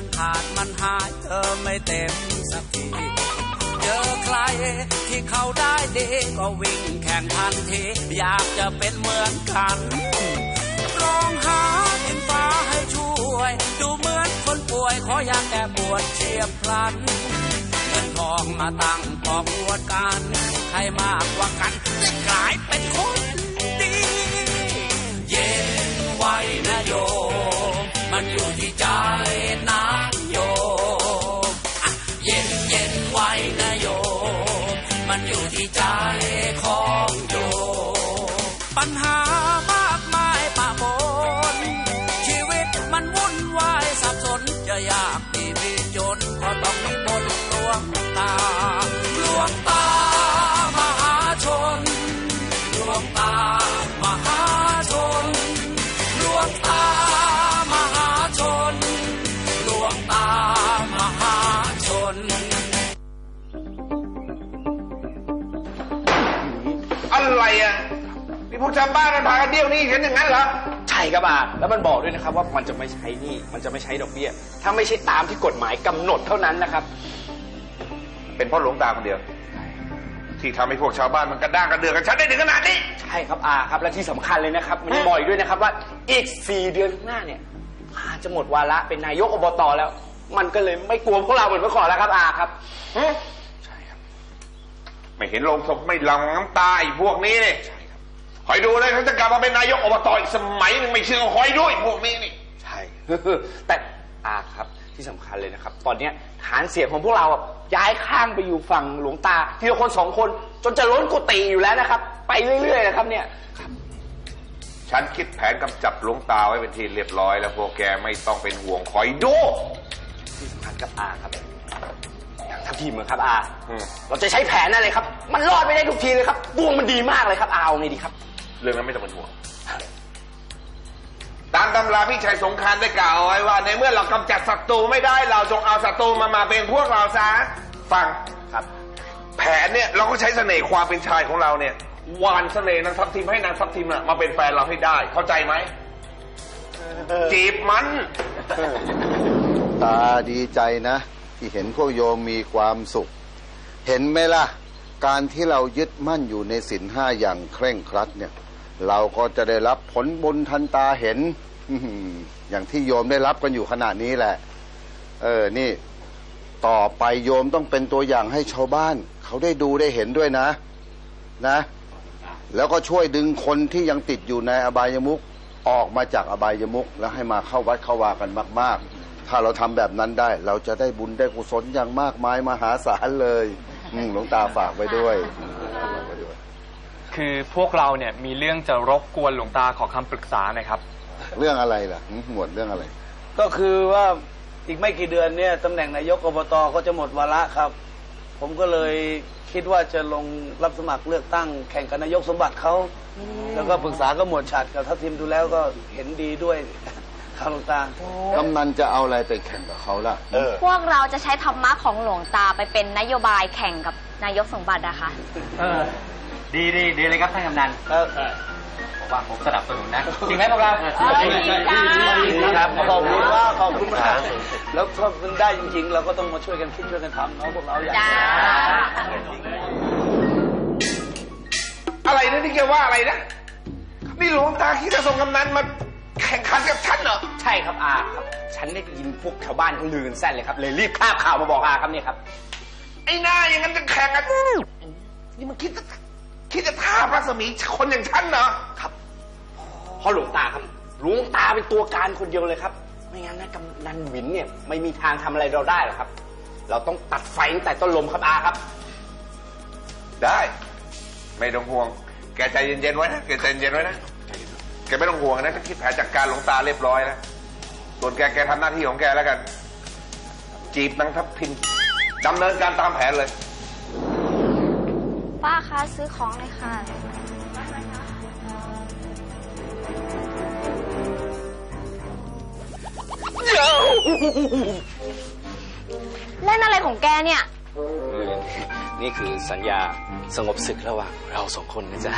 มันขาดมันหายเธอไม่เต็มสักที เจอใครที่เขาได้ดีก็วิ่งแข่งทันที อยากจะเป็นเหมือนกันลองหาดินฟ้าให้ช่วย ดูเหมือนคนป่วยขออยากแก้ปวดเฉียบพลันเงินทองมาตั้งปอกวดกันใครมากกว่ากันจะกลายเป็นคนดี เย็นไว้นะโยมมันอยู่ที่ใจ ชาวบ้านมันพากันเดี่ยวหนี่กันอย่างนั้นเหรอ ใช่ครับอาแล้วมันบอกด้วยนะครับว่ามันจะไม่ใช้หนี่มันจะไม่ใช้ดอกเบี้ย ถ้าไม่ใช่ตามที่กฎหมายกำหนดเท่านั้นนะครับ เป็นเพราะหลวงตาคนเดียว ที่ทำให้พวกชาวบ้านมันกระด้างกระเดือกกันชัดได้ถึงขนาดนี้ ใช่ครับอาครับ และที่สำคัญเลยนะครับ มันยังบอกอีกด้วยนะครับว่าอีก 4 เดือนข้างหน้าเนี่ยอาจะหมดวาระเป็นนายกอบตแล้ว มันก็เลยไม่กลัวพวกเราเหมือนเมื่อก่อนแล้วครับอาครับไม่เห็นลงศพไม่หลังน้ำตาไอ้พวกนี้นี่ คอยดูเลยเขาจะกลับมาเป็นนายกอบตอีกสมัยหนึ่งไม่เชื่อคอยด้วยพวกนี้นี่ ใช่ แต่อาครับที่สำคัญเลยนะครับ ตอนเนี้ยฐานเสียงของพวกเราอะย้ายข้างไปอยู่ฝั่งหลวงตาทีละคนสองคน จนจะล้นกุฏิอยู่แล้วนะครับ ไปเรื่อยๆนะครับเนี่ย ฉันคิดแผนกำจัดหลวงตาไว้เป็นทีเรียบร้อย แล้วพวกแกไม่ต้องเป็นห่วงคอยดู ที่สำคัญกับอาครับอย่างทัพทีมอะครับอาอืม เราจะใช้แผนอะไรครับ มันรอดไม่ได้ทุกทีเลยครับดวงมันดีมากเลยครับอาเอาไงดีครับ เรื่องนั้นไม่ต้องเป็นห่วง ตามตำราพี่ชัยสงครามได้กล่าวเอาไว้ว่า ในเมื่อเรากำจัดศัตรูไม่ได้เราจงเอาศัตรูมามาเป็นพวกเราซะฟังครับ แผนเนี่ยเราก็ใช้เสน่ห์ความเป็นชายของเราเนี่ยหวานเสน่ห์นางทัพทิมให้นางทัพทิมน่ะมาเป็นแฟนเราให้ได้ เข้าใจไหมจีบมัน ตาดีใจนะ ที่เห็นพวกโยมมีความสุข เห็นไหมล่ะ การที่เรายึดมั่นอยู่ในศีลห้าอย่างเคร่งครัดเนี่ย เราก็จะได้รับผลบุญทันตาเห็นอื้อหืออย่างที่โยมได้รับกันอยู่ขณะนี้แหละ เออ นี่ ต่อไปโยมต้องเป็นตัวอย่างให้ชาวบ้าน เขาได้ดูได้เห็นด้วยนะ นะ แล้วก็ช่วยดึงคนที่ยังติดอยู่ในอบายมุขออกมาจากอบายมุขแล้วให้มาเข้าวัดเข้าวากันมาก ๆ ถ้าเราทำแบบนั้นได้ เราจะได้บุญได้กุศลอย่างมากมายมหาศาลเลยอืมหลวงตาฝากไว้ด้วยฝากไว้ด้วย คือพวกเราเนี่ยมีเรื่องจะรบกวนหลวงตาขอคำปรึกษาหน่อยครับ เรื่องอะไรล่ะหืมหมวดเรื่องอะไร ก็คือว่าอีกไม่กี่เดือนเนี่ยตำแหน่งนายกอบตก็จะหมดวาระครับ ผมก็เลยคิดว่าจะลงรับสมัครเลือกตั้งแข่งกับนายกสมบัติเขา แล้วก็ปรึกษาก็หมวดฉัดกับทัพทิมดูแล้วก็เห็นดีด้วย ครับหลวงตา กำนันจะเอาอะไรไปแข่งกับเขาล่ะพวกเราจะใช้ธรรมะของหลวงตาไปเป็นนโยบายแข่งกับนายกสมบัติอะค่ะ ดีดีดีเลยครับท่านกำนันครับผมว่าผมสนับสนุนนะจริงไหมพวกเราเอ้ยดีจ้าครับขอบคุณว่ากขอบคุณมากแล้วถ้ามันได้จริง ๆ เราก็ต้องมาช่วยกันคิดช่วยกันทำเนาะพวกเราอยากจ้าอะไรนะที่แกว่าอะไรนะนี่หลวงตาคิดจะส่งกำนันมาแข่งขันกับฉันเหรอใช่ครับอาครับ ฉันได้ยินพวกชาวบ้านเขาลือกันแซ่นเลยครับ เลยรีบคาบข่าวมาบอกอาครับเนี่ยครับไอ้หน้าอย่างนั้นจะแข่งกันนี่มันคิดจะ คิดจะท้าพระสมีคนอย่างฉันเหรอครับเพราะหลวงตาครับหลวงตาเป็นตัวการคนเดียวเลยครับ ไม่งั้นนะกำนันหวินเนี่ย ไม่มีทางทำอะไรเราได้หรอกครับ เราต้องตัดไฟตั้งแต่ต้นลมครับอาครับ ได้ ไม่ต้องห่วง แกใจเย็นๆไว้นะแกใจเย็นๆไว้นะแกไม่ต้องห่วงนะถ้าคิดแผนจัดการหลวงตาเรียบร้อยแล้วส่วนแกแกทำหน้าที่ของแกแล้วกัน จีบนางทัพพินดำเนินการตามแผนเลย ป้าคะซื้อของเลยค่ะ เล่นอะไรของแกเนี่ย นี่คือสัญญาสงบศึกระหว่างเราสองคนนะจ๊ะ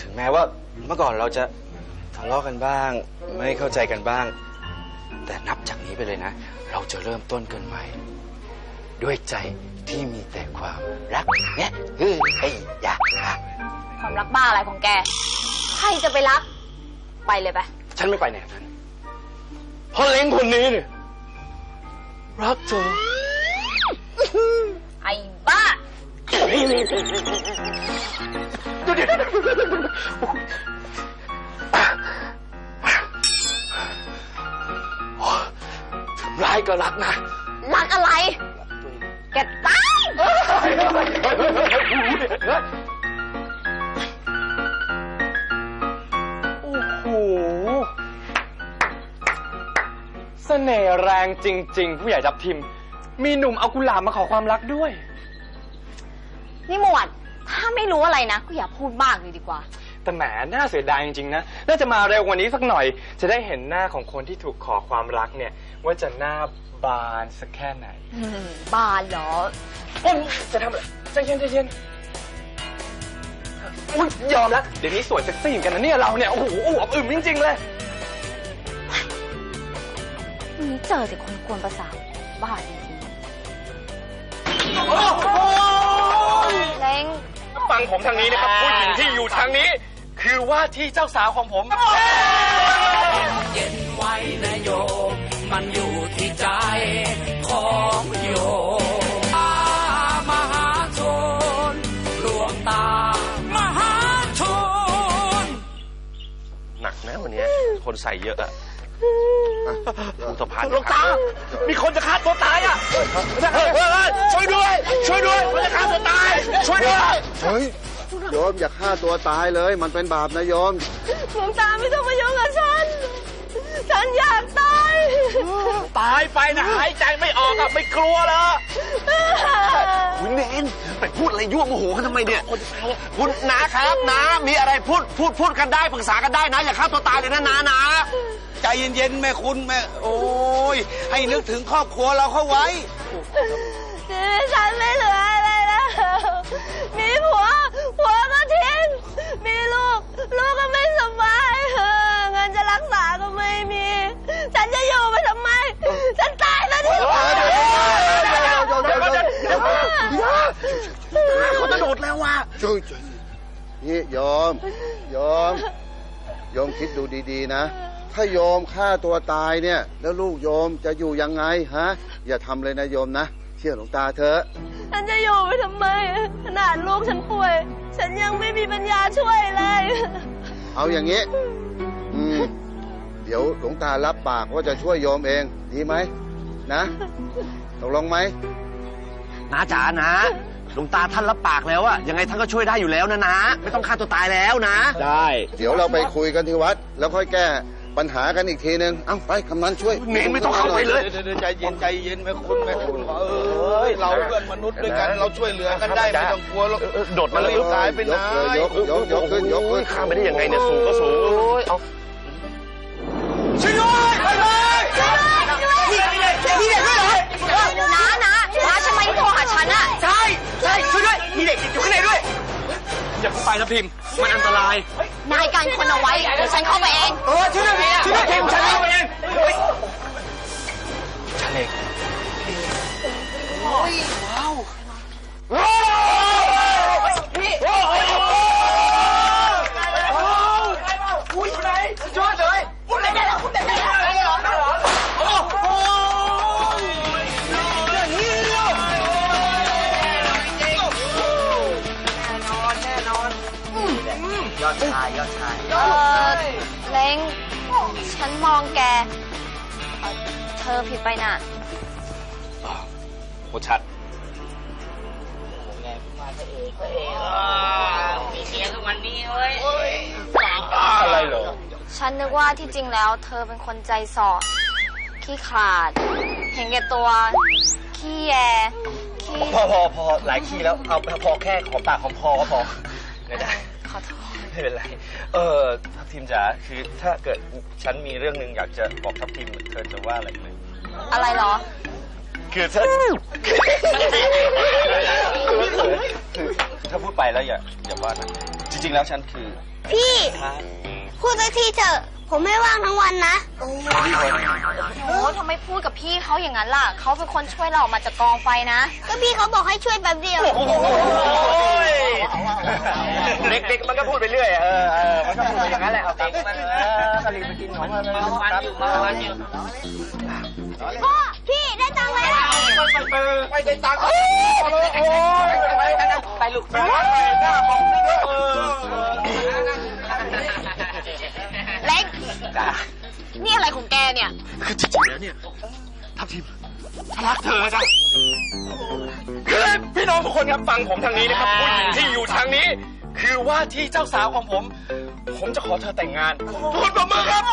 ถึงแม้ว่าเมื่อก่อนเราจะทะเลาะกันบ้าง ไม่เข้าใจกันบ้าง แต่นับจากนี้ไปเลยนะ เราจะเริ่มต้นกันใหม่ ด้วยใจ ที่มีแต่ความรักเนี่ยเฮ้ยไอ้ยาความรักบ้าอะไรของแก ใครจะไปรัก ไปเลยไป ฉันไม่ไปแนวนั้นเพราะเล้งคนนี้เนี่ยรักเธอ ไอ้บ้าเดี๋ยวเดี๋ยวเดี๋ยวเดี๋ยวเดี๋ยวเดี๋ยวถึงร้ายก็รักนะ รักอะไร แกตายโอ้โหเสน่ห์แรงจริง ๆ ผู้ใหญ่จับทิม มีหนุ่มเอากุหลาบมาขอความรักด้วย นี่หมวด ถ้าไม่รู้อะไรนะ ก็อย่าพูดมากเลยดีกว่า แต่แหมน่าเสียดายจริง ๆ นะ น่าจะมาเร็วกว่านี้สักหน่อย จะได้เห็นหน้าของคนที่ถูกขอความรักเนี่ย ว่าจะหน้า บานสักแค่ไหน อืมบานเหรอ โอ้ยจะทำอะไรใจเย็นใจเย็นอุ้ยยอมแล้วเดี๋ยวนี้สวยเซ็กซี่เหมือนกันนะเนี่ยเราเนี่ย โอ้โหอวบอึมจริงๆเลยวันนี้เจอแต่คนกวนประสาทบ้าจริงๆเล้งฟังผมทางนี้นะครับ ผู้หญิงที่อยู่ทางนี้ คือว่าที่เจ้าสาวของผม เย็นไว้นะโยม มันอยู่ที่ ใจของโยมตามหาชนดวงตามหาชน หนักนะวันนี้คนใส่เยอะอะภูสะพานหลวงตา มีคนจะฆ่าตัวตายอะเฮ้ยเฮ้ยเฮ้ยช่วยด้วย ช่วยด้วยมันจะฆ่าตัวตาย ช่วยด้วยเฮ้ยโยมอย่าฆ่าตัวตายเลย มันเป็นบาปนะโยมหลวงตาไม่ต้องมายุ่งกับฉัน ฉันอยากตายตายไปนะหายใจไม่ออกอะไม่กลัวเหรอคุณเนนไปพูดอะไรยั่วโมโหกันทำไมเนี่ยคุณนาครับนะมีอะไรพูดพูดพูดกันได้ปรึกษากันได้นะ อย่าฆ่าตัวตายเลยนะนานะใจเย็นๆแม่คุณแม่โอ้ยให้นึกถึงครอบครัวเราเข้าไว้ชีวิตฉันไม่เหลืออะไรแล้วมีผัวผัวก็ทิ้งมีลูก ลูกก็ไม่สบายเออเงินจะรักษาก็ไม่มี ฉันจะอยู่ไปทำไม ฉันตายแล้วดีกว่าเขาจะโดดแล้วว่ะช่วยช่วยนี่โยมโยมโยมคิดดูดีๆนะ ถ้าโยมฆ่าตัวตายเนี่ย แล้วลูกโยมจะอยู่ยังไงฮะ อย่าทำเลยนะโยมนะ เชื่อหลวงตาเถอะ ฉันจะอยู่ไปทำไม ขนาดลูกฉันป่วย ฉันยังไม่มีปัญญาช่วยเลย เอาอย่างนี้อืม เดี๋ยวหลวงตารับปากว่าจะช่วยโยมเอง ดีไหมนะตกลงไหมนาจ๋านะหลวงตาท่านรับปากแล้วอะยังไงท่านก็ช่วยได้อยู่แล้วนะนะ ไม่ต้องฆ่าตัวตายแล้วนะ ได้เดี๋ยวเราไปคุยกันที่วัด แล้วค่อยแก้ปัญหากันอีกทีนึงเอ้าไปคำนั้นช่วยเนนไม่ต้องเข้าไปเลยเดี๋ยวๆใจเย็นใจเย็นแม่คุณแม่คุณเอ้ยเราเพื่อนมนุษย์ด้วยกันเราช่วยเหลือกันได้ไม่ต้องกลัวหรอก โดดมาเลยตายไปไหนยกเลยยกยกยกขึ้นยกขึ้นข้ามไปได้ยังไงเนี่ยสูงก็สูงโอ้ยเอา ด้วย มีเด็กติดอยู่ข้างในด้วย อย่าเพิ่งไปนะพิมพ์มันอันตราย นายกันคนเอาไว้เดี๋ยวฉันเข้าไปเองเออช่วยด้วยช่วยด้วยพิมพ์ฉันเอาเองเฮ้ยฉันเองอุ้ย อผิดไปน่ะโคชัดอะไรเหรอ ฉันนึกว่าที่จริงแล้ว เธอเป็นคนใจสอดขี้ขลาด เห็นแก่ตัว ขี้แยขี้พอพอพอหลายขี้แล้ว เอาพอแค่ของปากของพอก็พอไม่ได้ขอโทษไม่เป็นไร เออทัพทีมจ๋าคือถ้าเกิดฉันมีเรื่องหนึ่งอยากจะบอกทัพทีมเธอจะว่าอะไรไหม อะไรเหรอ คือถ้าคือถ้าพูดไปแล้วอย่าอย่าว่านะจริง ๆ แล้วฉันคือพี่ครับพูดสักทีเถอะผผมไม่ว่างทั้งวันนะโอ้ทำไมพูดกับพี่เขาอย่างนั้นล่ะเขาเป็นคนช่วยเราออกมาจากกองไฟนะ ก็พี่เขาบอกให้ช่วยแป๊บเดียว เด็กๆมันก็พูดไปเรื่อยเออเออมันก็พูดไปอย่างนั้นแหละเอาไปมันเออกะหรี่ไปกินของมันมาวันอยู่มาวันอยู่ พ่อ พี่ได้ตังค์แล้วไปได้ตังค์โอ้โหไปลูกไปหน้าของเออเล็กนี่อะไรของแกเนี่ย คือจริงๆแล้วเนี่ยทัพทีมรักเธอจ้ะคือพี่น้องทุกคนครับฟังผมทางนี้นะครับผู้หญิงที่อยู่ทางนี้ คือว่าที่เจ้าสาวของผม ผมจะขอเธอแต่งงานทุกคนประมือครับ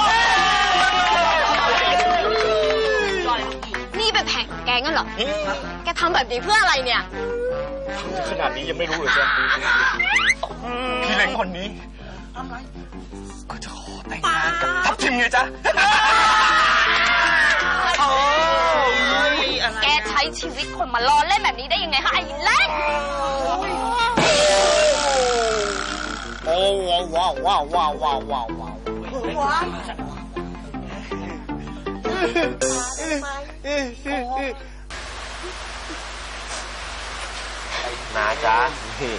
นี่เป็นแผนของแกงั้นเหรอ แกทำแบบนี้เพื่ออะไรเนี่ย ขนาดนี้ยังไม่รู้เลยจ้ะพี่เล้งคนนี้ก็จะขอแต่งงานกับทัพทิมไงจ๊ะแกใช้ชีวิตคนมาล้อเล่นแบบนี้ได้ยังไงคะไอ้เล็กโอ้ว้าวว้าวว้าวว้าวว้าวว้าวว้าว นาจ้านี่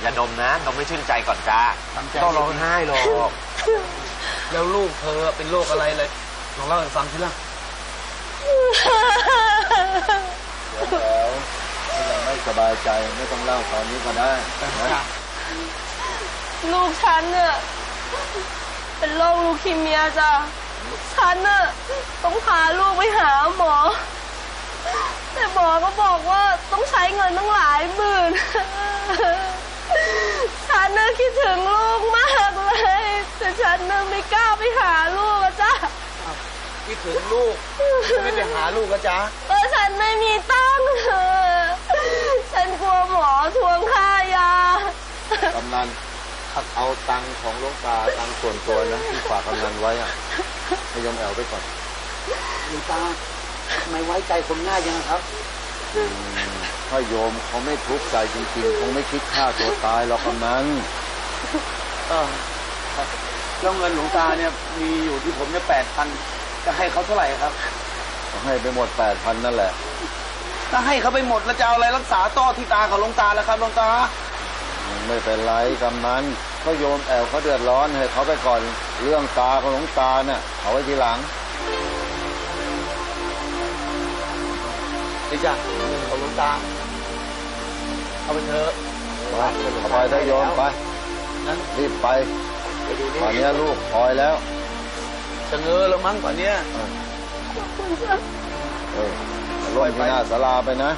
อย่าดมนะดมไม่ชื่นใจก่อนจ้าต้องร้องไห้หรอกแล้วลูกเธอเป็นโรคอะไรเลยลองเล่าให้ฟังสิล่ะแล้วถ้ายังไม่สบายใจไม่ต้องเล่าตอนนี้ก็ได้นะลูกฉันเนี่ยเป็นโรคลูคีเมียจ้ะ ฉันน่ะต้องพาลูกไปหาหมอ แต่หมอก็บอกว่าต้องใช้เงินตั้งหลายหมื่น ฉันน่ะคิดถึงลูกมากเลย แต่ฉันน่ะไม่กล้าไปหาลูกอะจ้ะคิดถึงลูกไม่ไปหาลูกก็จ้าเออฉันไม่มีตังค์ฉันกลัวหมอทวงค่ายากำนันเอาตังค์ของหลวงตาตังค์ส่วนตัวนะที่ฝากกำนันไว้อะ ให้ยมแอวไปก่อนหลวงตาทำไมไว้ใจคนง่ายยังครับอืมถ้าโยมเขาไม่ทุกข์ใจจริงๆ คงไม่คิดฆ่าตัวตายหรอกกำนันเออครับแล้วเงินหลวงตาเนี่ยมีอยู่ที่ผมเนี่ยแปดพันจะให้เขาเท่าไหร่ครับให้ไปหมดแปดพันนั่นแหละ ถ้าให้เขาไปหมดแล้วจะเอาอะไรรักษาต้อที่ตาของหลวงตาแล้วครับหลวงตา ไม่เป็นไรกำนัน เขาโยมแอวเขาเดือดร้อนให้เขาไปก่อนเรื่องตาของหลวงตาเนี่ยเอาไว้ทีหลังนี่จ้ะเงินของหลวงตา เอาไปเถอะไปเอาไปได้โยมไปนั้นรีบไปไปดูนี่ตอนนี้ลูกคอยแล้วจะเงอแล้วมั้งกว่านี้ยเออร่วมที่หน้าศาลาไปนะ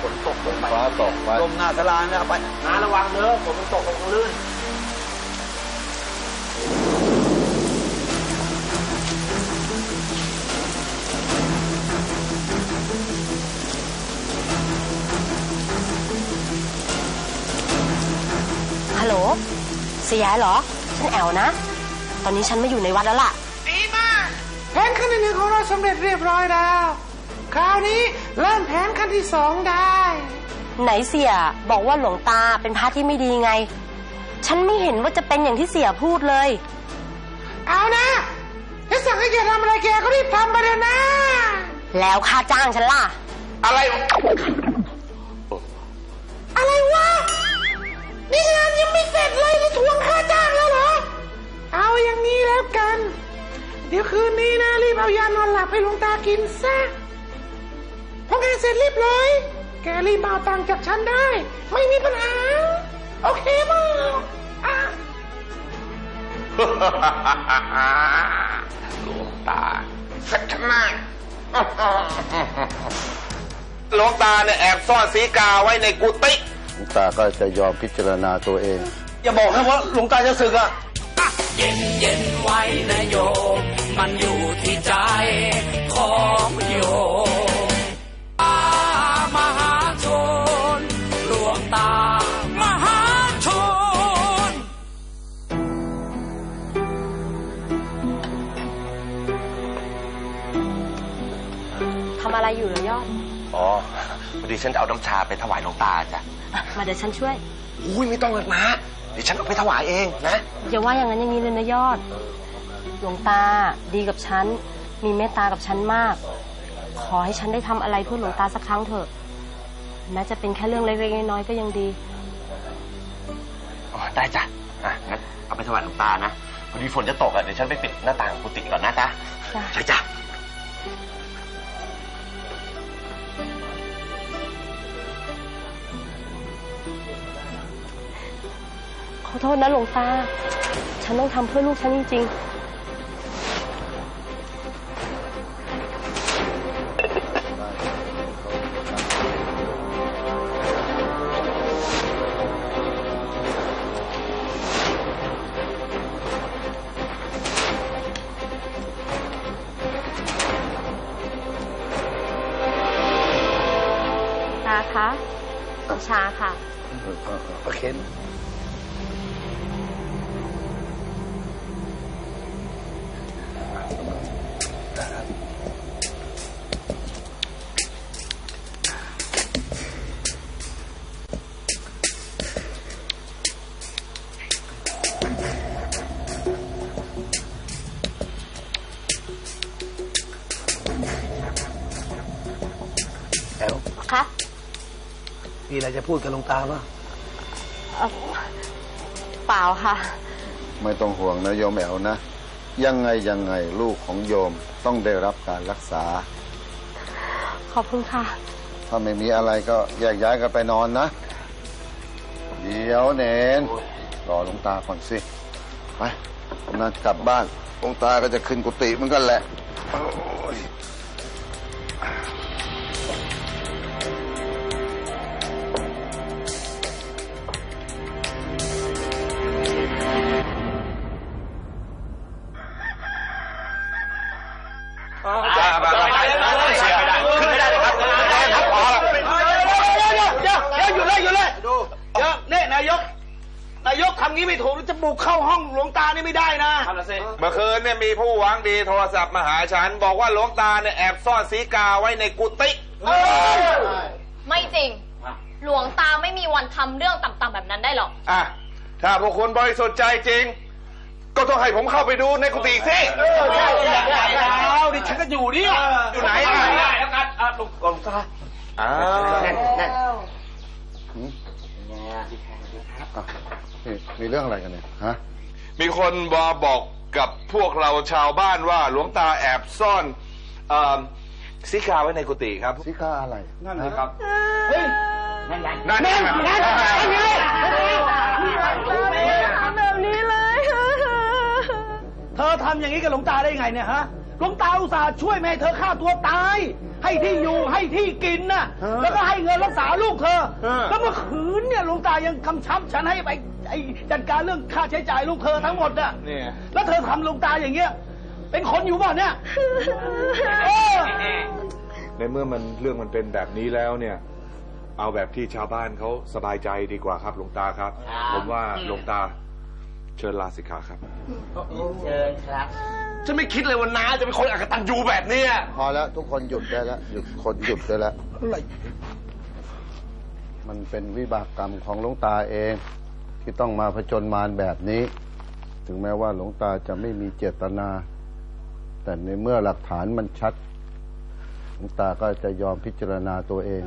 ฝนตกลงไปฟ้าตกไปลมหน้าสลาเนี่ยเอาไปนาระวังเนอะผมมันตกลงลื่น สียเหรอ ฉันแอวนะ ตอนนี้ฉันไม่อยู่ในวัดแล้วล่ะ ดีมากแผนขั้นที่หนึ่งของเราสำเร็จเรียบร้อยแล้ว คราวนี้เริ่มแผนขั้นที่สองได้ ไหนเสียบอกว่าหลวงตาเป็นพระที่ไม่ดีไง ฉันไม่เห็นว่าจะเป็นอย่างที่เสียพูดเลย เอานะถ้าสั่งให้แกทำอะไรแกก็รีบทำไปเลยนะ แล้วค่าจ้างฉันล่ะ อะไร อะไรวะ นี่งานยังไม่เสร็จเลยจะทวงค่าจ้างแล้วเหรอ เอาอย่างนี้แล้วกัน เดี๋ยวคืนนี้นะรีบเอายานอนหลับให้หลวงตากินซะพองานเสร็จเรียบร้อยแกรีบมาเอาตังค์จากฉันได้ ไม่มีปัญหา โอเคเปล่าอะหลวงตาสักชนะหลวงตาเนี่ยแอบซ่อนสีกาไว้ในกุฏิ หลวงตาก็จะยอมพิจารณาตัวเอง อย่าบอกนะว่าหลวงตาจะสึกอะเย็นเย็นไว้นะโยม มันอยู่ที่ใจของโยมตามหาชนหลวงตามหาชน ทำอะไรอยู่เหรอยอด อ๋อพอดีฉันจะเอาน้ำชาไปถวายหลวงตาจ้ะอะ มาเดี๋ยวฉันช่วย อุ้ยไม่ต้องเลยนะเดี๋ยวฉันเอาไปถวายเองนะ อย่าว่าอย่างนั้นอย่างนี้เลยนะยอด หลวงตาดีกับฉัน มีเมตตากับฉันมาก ขอให้ฉันได้ทำอะไรเพื่อหลวงตาสักครั้งเถอะ แม้จะเป็นแค่เรื่องเล็กๆน้อยๆก็ยังดี อ๋อได้จ้ะ อะงั้นเอาไปถวายหลวงตานะ พอดีฝนจะตกอะเดี๋ยวฉันไปปิดหน้าต่างกุฏิก่อนนะจ๊ะจ้ะ ใช่จ้ะ ขอโทษนะหลวงตา ฉันต้องทำเพื่อลูกฉันจริง มีอะไรจะพูดกับหลวงตาป่ะเอ่อเปล่าค่ะ ไม่ต้องห่วงนะโยมแอวนะ ยังไงยังไงลูกของโยมต้องได้รับการรักษา ขอบคุณค่ะ ถ้าไม่มีอะไรก็แยกย้ายกันไปนอนนะ เดี๋ยวเนนรอหลวงตาก่อนสิไปกำนันกลับบ้านหลวงตาก็จะขึ้นกุฏิเหมือนกันแหละ ผู้หวังดีโทรศัพท์มาหาฉัน บอกว่าหลวงตาเนี่ยแอบซ่อนสีกาไว้ในกุฏิไม่จริง หลวงตาไม่มีวันทำเรื่องต่ำๆแบบนั้นได้หรอก อะ ถ้าพวกคุณบริสุทธิ์ใจจริง ก็ต้องให้ผมเข้าไปดูในกุฏิสิเอาดิฉันก็อยู่เนี่ยอยู่ไหนอะ ได้แล้วกันอะหลวงหลวงตาอ้าวแน่นแน่นหืมอะนี่มีเรื่องอะไรกันเนี่ย ฮะ มีคนบอกบอก กับพวกเราชาวบ้านว่าหลวงตาแอบซ่อนเอ่อสีกาไว้ในกุฏิครับสีกาอะไร นั่นเลยฮะครับนั่นไงทำแบบนี้เลย เธอทำอย่างนี้กับหลวงตาได้ไงเนี่ยฮะ หลวงตาอุตส่าห์ช่วยแม่ให้เธอฆ่าตัวตาย ให้ที่อยู่ให้ที่กินน่ะ แล้วก็ให้เงินรักษาลูกเธอ แล้วเมื่อคืนเนี่ยหลวงตายังคำชับฉันให้ไป ไอ้จัดการเรื่องค่าใช้จ่ายลูกเธอทั้งหมดน่ะเนี่ย แล้วเธอทำหลวงตาอย่างเงี้ย เป็นคนอยู่เปล่าเนี่ยเออในเมื่อมันเรื่องมันเป็นแบบนี้แล้วเนี่ย เอาแบบที่ชาวบ้านเขาสบายใจดีกว่าครับหลวงตาครับ ผมว่าหลวงตาเชิญลาสิกขาครับฉันไม่คิดเลยว่าน้าจะเป็นคนอกตันยูแบบเนี้ยพอแล้วทุกคนหยุดได้แล้วหยุดคนหยุดได้แล้ว มันเป็นวิบากกรรมของหลวงตาเอง ที่ต้องมาผจญมารแบบนี้ ถึงแม้ว่าหลวงตาจะไม่มีเจตนา แต่ในเมื่อหลักฐานมันชัด หลวงตาก็จะยอมพิจารณาตัวเอง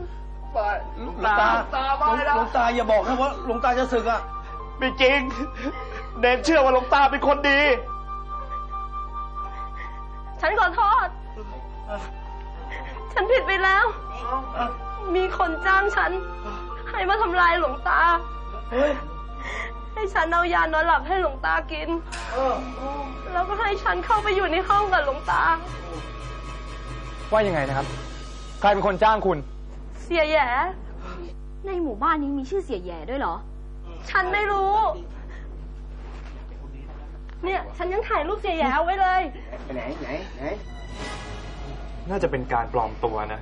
หลวงตาหลวงตาอย่าบอกนะว่าหลวงตาจะสึกอะไม่จริง เนนเชื่อว่าหลวงตาเป็นคนดี ฉันขอโทษ ฉันผิดไปแล้ว มีคนจ้างฉัน ให้มาทำลายหลวงตา ให้ฉันเอายานอนหลับให้หลวงตากินแล้วก็ให้ฉันเข้าไปอยู่ในห้องกับหลวงตา ว่ายังไงนะครับ ใครเป็นคนจ้างคุณ เสียแหย่ในหมู่บ้านนี้มีชื่อเสียแย่ด้วยเหรอ ฉันไม่รู้ เนี่ย ฉันยังถ่ายรูปเสียแหย่เอาไว้เลยน่าจะเป็นการปลอมตัวนะ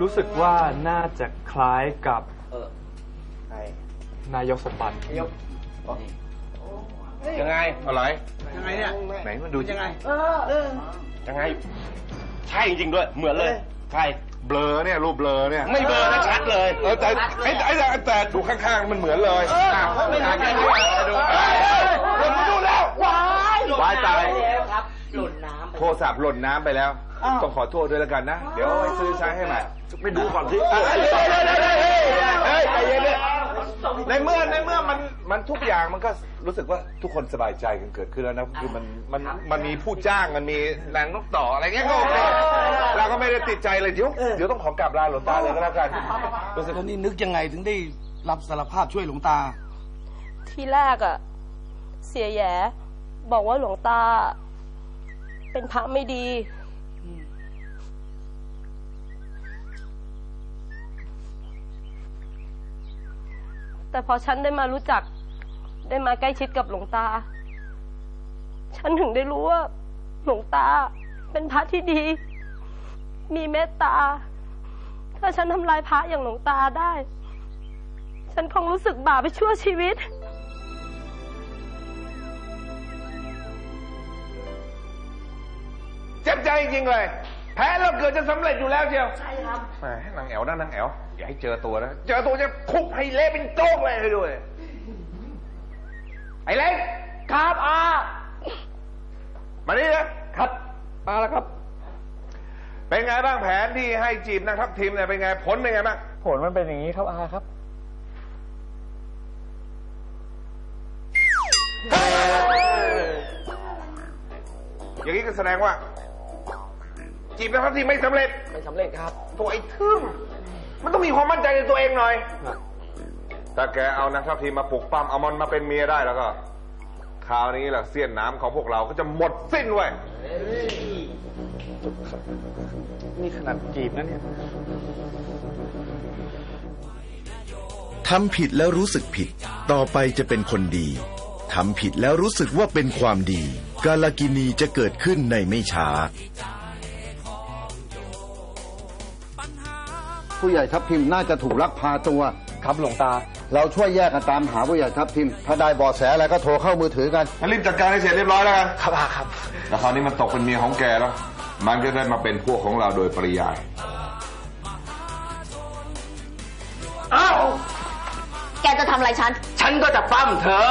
รู้สึกว่าน่าจะคล้ายกับ นายกสมบัติยังไงอะไรยังไงเนี่ยไหนมาดูยังไงยังไง ใช่จริงๆด้วย เหมือนเลยใช่เบลอเนี่ยรูปเบลอเนี่ยไม่เบลอนะชัดเลยเออแต่ไอ้ไอ้แต่แต่ดูข้างๆมันเหมือนเลยเอออะไม่เหมือนกันดูดูดูแล้ววายวายตายเทรศัพท์หล่นน้ำไปแล้วต้องขอโทษด้วยแล้วกันนะ เดี๋ยวเอาไว้ซื้อใช้ให้ใหม่ไม่ดูก่อนสิเฮ้ยเฮ้ยเฮ้ยเฮ้ยเฮ้ยเฮ้ยใจเย็นเลย ในเมื่อในเมื่อมันมันทุกอย่างมันก็รู้สึกว่าทุกคนสบายใจกันเกิดขึ้นแล้วนะคือมันมันมันมีผู้จ้างมันมีนางนกต่ออะไรเงี้ยก็โอเคเราก็ไม่ได้ติดใจเลยเดี๋ยวเดี๋ยวต้องขอกลับลาหลวงตาเลยก็แล้วกันรู้สึกว่านี่นึกยังไงถึงได้รับสารภาพช่วยหลวงตา ที่แรกอะเสียแหย่บอกว่าหลวงตา เป็นพระไม่ดี แต่พอฉันได้มารู้จัก ได้มาใกล้ชิดกับหลวงตา ฉันถึงได้รู้ว่า หลวงตาเป็นพระที่ดี มีเมตตา ถ้าฉันทำลายพระอย่างหลวงตาได้ ฉันคงรู้สึกบาปไปชั่วชีวิต เจ็บใจจริงๆเลย แพ้แล้วเกิดจะสำเร็จอยู่แล้วเชียวใช่ครับแหมนางแอ๋วนะนางแอ๋วอย่าให้เจอตัวนะ เจอตัวจะคุบให้เละเป็นโจ๊กเลยให้ด้วย ไอ้เล็กครับอา มานี่นะครับมาแล้วครับ เป็นไงบ้างแผนที่ให้จีบนางทัพทีมเนี่ยเป็นไงผลเป็นไงบ้างผลมันเป็นอย่างนี้ครับอาครับ อย่างนี้ก็แสดงว่า จีบนางทัพทีมไม่สำเร็จไม่สำเร็จครับ ตัวไอ้ทึ่มมันต้องมีความมั่นใจในตัวเองหน่อยถ้าแกเอานางทัพทีมมาปลุกปั้มเอามันมาเป็นเมียได้แล้วก็ คราวนี้แหละเสี้ยนน้ำของพวกเราก็จะหมดสิ้นเว้ยนี่ขนาดจีบนะเนี่ย ทำผิดแล้วรู้สึกผิด ต่อไปจะเป็นคนดี ทำผิดแล้วรู้สึกว่าเป็นความดี กาลกินีจะเกิดขึ้นในไม่ช้า ผู้ใหญ่ทัพทิมน่าจะถูกลักพาตัว ครับหลวงตา เราช่วยแยกกันตามหาผู้ใหญ่ทัพทิม ถ้าได้เบาะแสอะไรก็โทรเข้ามือถือกันงั้นรีบจัดการให้เสร็จเรียบร้อยแล้วกันครับอาครับ แล้วคราวนี้มันตกเป็นเมียของแกแล้ว มันจะได้มาเป็นพวกของเราโดยปริยายแกจะทำอะไรฉัน ฉันก็จะปั้มเธอ